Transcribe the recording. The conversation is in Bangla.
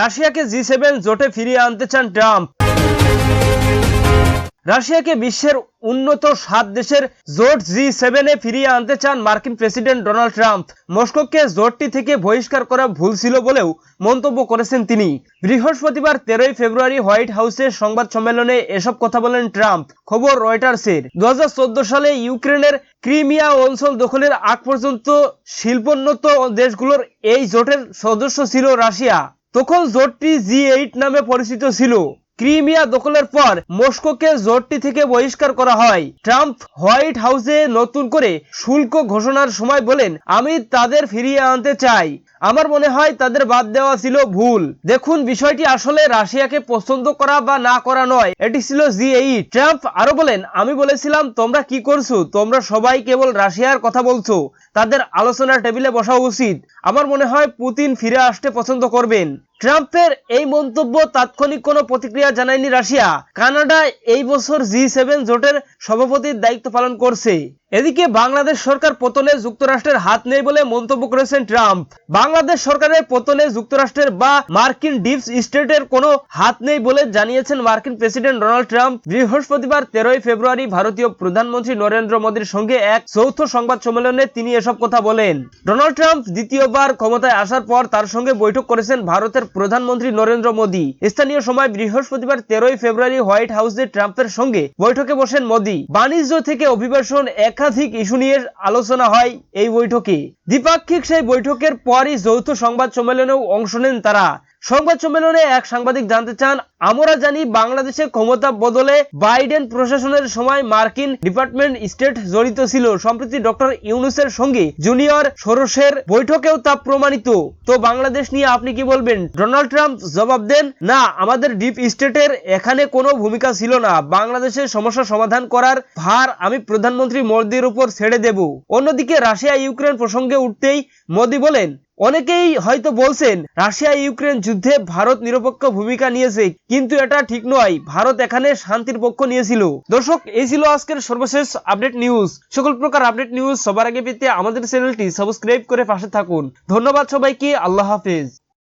রাশিয়াকে জি সেভেন জোটে ফিরিয়ে আনতে চান ট্রাম্প। রাশিয়াকে বিশ্বের উন্নত সাত দেশের জোট জি সেভেনে ফিরিয়ে আনতে চান মার্কিন প্রেসিডেন্ট ডোনাল্ড ট্রাম্প। মস্কোকে জোটটি থেকে বহিষ্কার করা ভুল ছিল বলেও মন্তব্য করেছেন তিনি। বৃহস্পতিবার তেরোই ফেব্রুয়ারি হোয়াইট হাউসের সংবাদ সম্মেলনে এসব কথা বলেন ট্রাম্প, খবর রয়টার্সের। দু হাজার চোদ্দ সালে ইউক্রেনের ক্রিমিয়া অঞ্চল দখলের আগ পর্যন্ত শিল্পোন্নত দেশগুলোর এই জোটের সদস্য ছিল রাশিয়া। তখন জোটটি জি এইট নামে পরিচিত ছিল। ক্রিমিয়া দখলের পর মস্কোকে জোটটি থেকে বহিষ্কার করা হয়। ট্রাম্প হোয়াইট হাউসে নতুন করে শুল্ক ঘোষণার সময় বলেন, আমি তাদের ফিরিয়ে আনতে চাই। আমার মনে হয় তাদের বাদ দেওয়া ছিল ভুল। দেখুন, বিষয়টি আসলে রাশিয়াকে পছন্দ করা বা না করা নয়। এটি ছিল জি এইট ট্রাম্প আরও বলেন, আমি বলেছিলাম, তোমরা কি করছ? তোমরা সবাই কেবল রাশিয়ার কথা বলছো। তাদের আলোচনার টেবিলে বসা উচিত। আমার মনে হয় পুতিন ফিরে আসতে পছন্দ করবেন। ট্রাম্পের এই মন্তব্য তাৎক্ষণিক কোনো প্রতিক্রিয়া জানায়নি রাশিয়া। কানাডা এই বছর জি সেভেন জোটের সভাপতির দায়িত্ব পালন করছে। এদিকে বাংলাদেশ সরকার পতনে যুক্তরাষ্ট্রের হাত নেই বলে মন্তব্য করেছেন ট্রাম্প। বাংলাদেশ সরকারের পতনে যুক্তরাষ্ট্রের বা মার্কিন ডিপ স্টেটের কোনো হাত নেই বলে জানিয়েছেন মার্কিন প্রেসিডেন্ট ডোনাল্ড ট্রাম্প। বৃহস্পতিবার তেরোই ফেব্রুয়ারি ভারতীয় প্রধানমন্ত্রী নরেন্দ্র মোদীর সঙ্গে এক যৌথ সংবাদ সম্মেলনে তিনি এসব কথা বলেন। ডোনাল্ড ট্রাম্প দ্বিতীয়বার ক্ষমতায় আসার পর তার সঙ্গে বৈঠক করেছেন ভারতের প্রধানমন্ত্রী নরেন্দ্র মোদী। স্থানীয় সময় বৃহস্পতিবার তেরোই ফেব্রুয়ারি হোয়াইট হাউসে ট্রাম্পের সঙ্গে বৈঠকে বসেন মোদী। বাণিজ্য থেকে অভিবাসন একাধিক ইস্যু নিয়ে আলোচনা হয় এই বৈঠকে। দ্বিপাক্ষিক সেই বৈঠকের পরই যৌথ সংবাদ সম্মেলনেও অংশ নেন তারা। সংবাদ সম্মেলনে এক সাংবাদিক জানতে চান, আমরা জানি বাংলাদেশে ক্ষমতা বদলে বাইডেন প্রশাসনের সময় মার্কিন ডিপার্টমেন্ট স্টেট জড়িত ছিল। সম্প্রতি ডক্টর ইউনুসের সঙ্গে জুনিয়র সরসের বৈঠকেও তা প্রমাণিত। তো বাংলাদেশ নিয়ে আপনি কি বলবেন? ডোনাল্ড ট্রাম্প জবাব দেন, না, আমাদের ডিপ স্টেটের এখানে কোনো ভূমিকা ছিল না। বাংলাদেশের সমস্যা সমাধান করার ভার আমি প্রধানমন্ত্রী মোদীর উপর ছেড়ে দেব। অন্যদিকে রাশিয়া ইউক্রেন প্রসঙ্গে উঠতেই মোদী বলেন অনেকেই হয়তো বলছেন, রাশিয়া ইউক্রেন যুদ্ধে ভারত নিরপেক্ষ ভূমিকা নিয়েছে, কিন্তু এটা ঠিক নয়। ভারত এখানে শান্তির পক্ষ নিয়েছিল। দর্শক, এই ছিল আজকের সর্বশেষ আপডেট নিউজ। সকল প্রকার আপডেট নিউজ সবার আগে পেতে আমাদের চ্যানেলটি সাবস্ক্রাইব করে পাশে থাকুন। ধন্যবাদ সবাইকে, আল্লাহ হাফেজ।